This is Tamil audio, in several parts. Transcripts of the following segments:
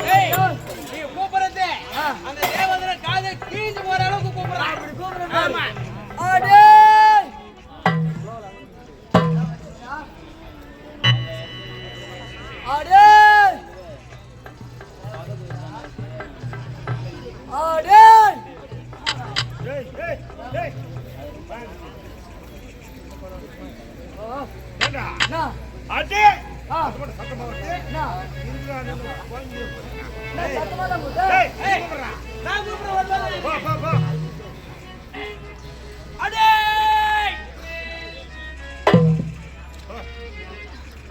நீ கூப்பிடுறது அந்த தேவதனை காதை கீஞ்சு போற அளவுக்கு கூப்பிடுறான் அப்படி கூப்பிடுறோம் பார். ஆமா அடே! அடே! அடே! போ. அடே போ. அடே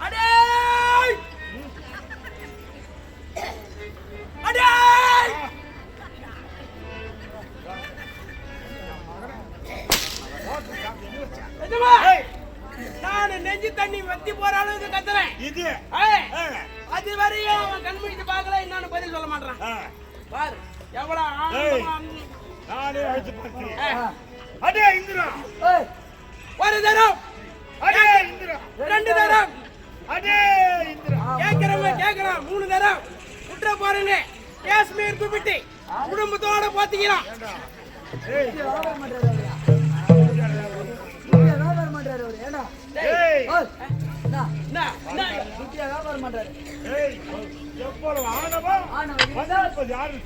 அடே அது வரையும் அவன் கண் முடிச்சு பார்க்கல என்னன்னு பதில் சொல்ல மாட்டான். பாரு எவ்வளவு. ஆனந்தமா நானே அழைச்சு பார்க்கிறேன். அடே இந்திரா. ஏய், ஒரு தரம். அடே இந்திரா. ரெண்டு தரம். அடே இந்திரா. கேட்கிறவன் கேட்கறான் மூணு தரம். விட்டுற பாருங்க காஷ்மீர் குப்பிட்டி குடும்பத்தோட? ஏய், இங்க வியாபாரம் பண்றாரு அவரு. இங்க வியாபாரம் பண்றாரு அவரு. ஏண்டா? ஏய், ஏய்,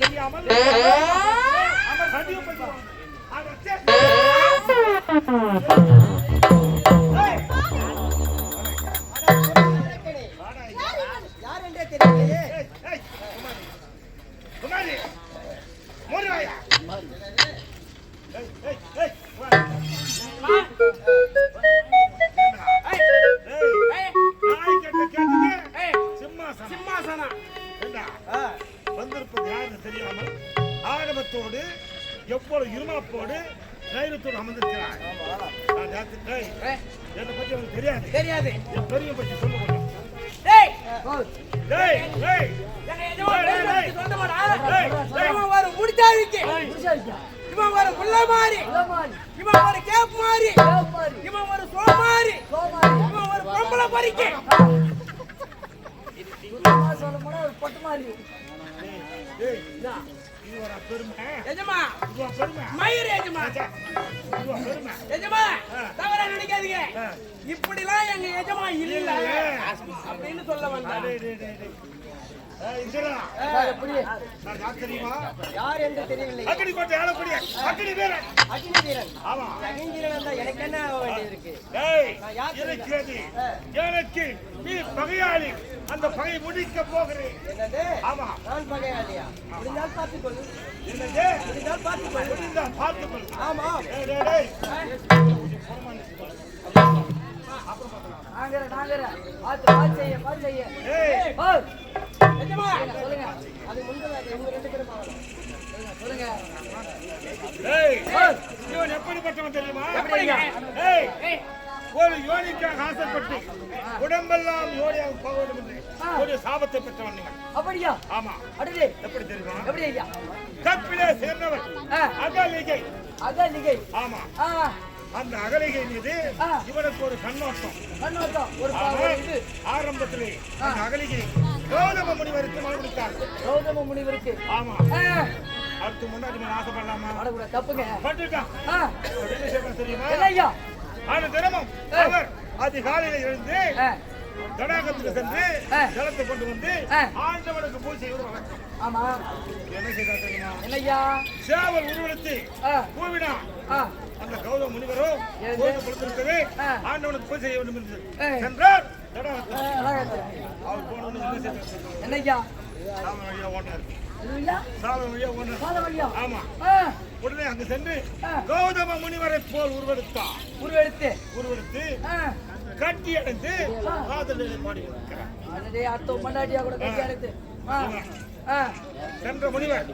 தெரியாமல். யார் என்றே தெரியலையே. ஏண்டா? வந்திருப்பது யாருன்னு தெரியாமல் ஆணவத்தோடு எவ்வளவு இருமாப்போடு தைரியத்தோடு அமர்ந்திருக்கிறார் என்னை பத்தி அவனுக்கு தெரியாது. தெரியாது. என் பெரிய சொல்ல முடியும் டேய். இவன் ஒரு முள்ள மாறி இவன் ஒரு கேப் மாறி இவன் ஒரு சோமாரி. சோமாரி. இவன் ஒரு பொம்பளை பறிக்கு. இப்படிலாம் எங்க எஜமா இல்ல அப்படின்னு சொல்ல வந்தேன் யார் என்று தெரியவில்லை அக்கடி கோட்டை ஆளக்கூடிய அக்கடி வீரன் அக்னி வீரன் ஆமா அக்னி வீரன் தான் எனக்கு என்ன வேண்டியது இருக்கு டேய் எனக்கு நீ பகையாளி அந்த பகை முடிக்க போகிறேன் என்னது ஆமா நான் பகையாளியா முடிஞ்சால் பார்த்துக்கொள் என்னது முடிஞ்சால் பார்த்துக்கொள் முடிந்தா ஆமா நாங்கற, நாங்கற. பார்த்து, பார்த்து செய்ய, பார்த்து செய்ய. ஏய், எப்படிப்பட்டவன் தெரியுமா? ஒரு யோனிக்காக ஆசைப்பட்டு உடம்பெல்லாம் யோனியாக போக வேண்டும் என்று ஒரு சாபத்தை பெற்றவன் நீங்கள். அப்படியா? ஆமா. அடடே எப்படி தெரியுமா? எப்படி ஐயா? கற்பிலே சேர்ந்தவன். ஆ. அகலிகை. நிகை ஆமா. அந்த அகலிகை மீது. இவனுக்கு ஒரு கண்ணோட்டம். கண்ணோட்டம். ஒரு ஆரம்பத்திலே அந்த அகலிகை கௌதம முனிவருக்கு மறுபடித்தார் கௌதம முனிவருக்கு. ஆமா. அதுக்கு முன்னாடி ஆசைப்படலாமா தப்புங்க. பட்டுட்டான் தெரியுமா? தினமும். அவர் அதிகாலையில எழுந்து ஆ, தடாகத்துக்கு சென்று. ஜலத்தை கொண்டு வந்து. ஆண்டவனுக்கு பூஜை வழக்கம் ஆமா. என்ன ஐயா சேவல் உருவெடுத்து ஆ, அந்த கௌதம முனிவரோ கொடுத்திருக்கவே. ஆண்டவனுக்கு பூஜை செய்ய வேண்டும் என்று. சென்றார். அவர் போனவொன்னு என்ன செய்தார் என்ன ஐயா சாவன் வழியா ஐயா சாவன் வழியா வழியா? ஆமா. உடனே அங்கு சென்று. கௌதம முனிவரை போல் உருவெடுத்து. உருவெடுத்து ஆ, கட்டி அடைந்து காதலில் பாடி இருக்கிறார் அடடே அடுத்த மண்டாட்டியா கூட கட்டி ஆ, சென்ற முனிவர்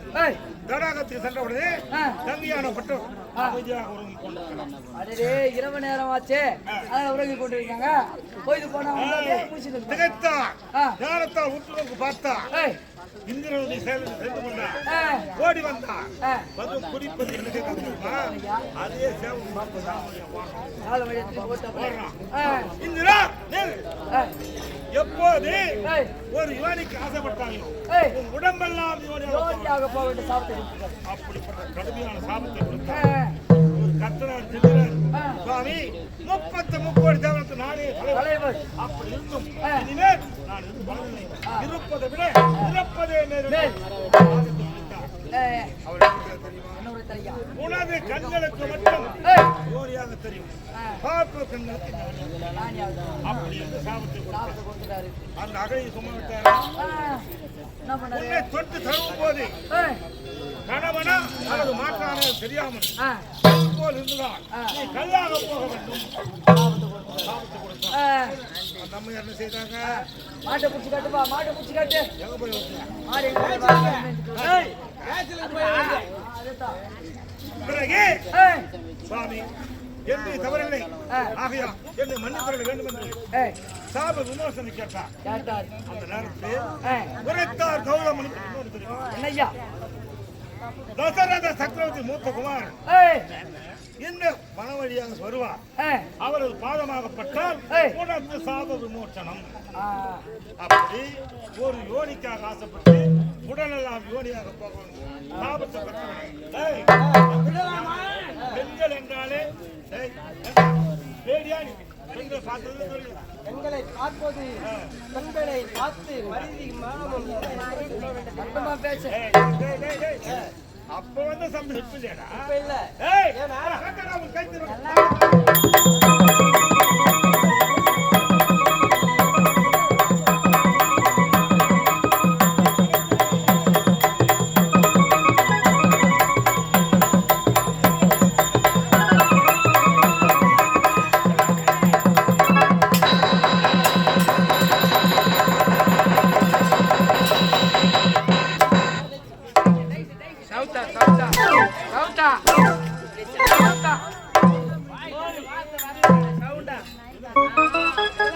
தடாகத்துக்கு சென்ற உடனே ஆ. தங்கியான பட்டு அமைதியாக உறங்கி கொண்டிருக்கிறார். அடடே இரவு நேரம் ஆச்சே அதான் உறங்கி கொண்டிருக்காங்க. போயிட்டு போனா திகைத்தார். ஞானத்தால் உற்று நோக்கு செயலில் சென்று கொண்டார். ஆ, ஓடி வந்தார். ஆ, வந்து குடிப்பது என்ன தெரியுமா அதே சேவல் பார்ப்பதா? காலை வழியா தூக்கி போட்டு அப்புறம். ஓடுறான் ஆ, இந்திரா எப்போது ஒரு யோனிக்கு ஆசைப்பட்டாங்களோ உடம்பெல்லாம். அப்படிப்பட்ட கடுமையான சாபத்தை ஒரு கத்தனார். சுவாமி முப்பத்து முக்கோடி தேவனுக்கு நானே தலைவர் அப்படி இருந்தும். இனிமேல் நான். இருப்பதை விட இறப்பதே? உனது கண்களுக்கு மட்டும் ஜோடியாக தெரியும் பார்ப்பு கண்களுக்கு. அப்படி என்று சாபத்தை கொடுத்தார். அந்த அகையை சும்மா விட்டார்? உன்னை தொட்டு தழுவும் போது கணவனா அல்லது மாற்றானோ தெரியாமல் போல் இருந்துதான் ஆ. நீ கல்லாக போக வேண்டும். என்ன செய்தாங்க? மாட்டை பிடிச்சி காட்டுப்பா மாட்டை பிடிச்சி காட்டு. எங்க போய்? மாடு. பிறகு சுவாமி என்னை தவறில்லை. ஆ. ஆகையா என்னை மன்னித்தர வேண்டும் என்று சாப விமோசனை கேட்டார். அந்த நேரத்தில் உரைத்தார் தெரியும் என்னய்யா? தசரத சக்கரவர்த்தி மூத்த குமார். இந்த மன வழியாக வருவார் அவரது பாதமாகப்பட்டால். உனக்கு சாப விமோசனம் ஆ, அப்படி ஒரு யோனிக்காக ஆசைப்பட்டு உடலெல்லாம் யோனியாக போக வேண்டும் சாபத்தை பெண்கள் என்றாலே டேய், பேடியா நீ? பெண்கள் பார்த்தது தெரியும் பெண்களை பார்ப்பது பெண்களை பார்த்து மருதி மானமும் சத்தமா பேசு. அப்ப வந்து சம்பளம் இப்ப இல்ல. ஏய், உன் கை தரு. சவுத்தா, சவுத்தா, சவுத்தா, சவுத்தா. தேவர்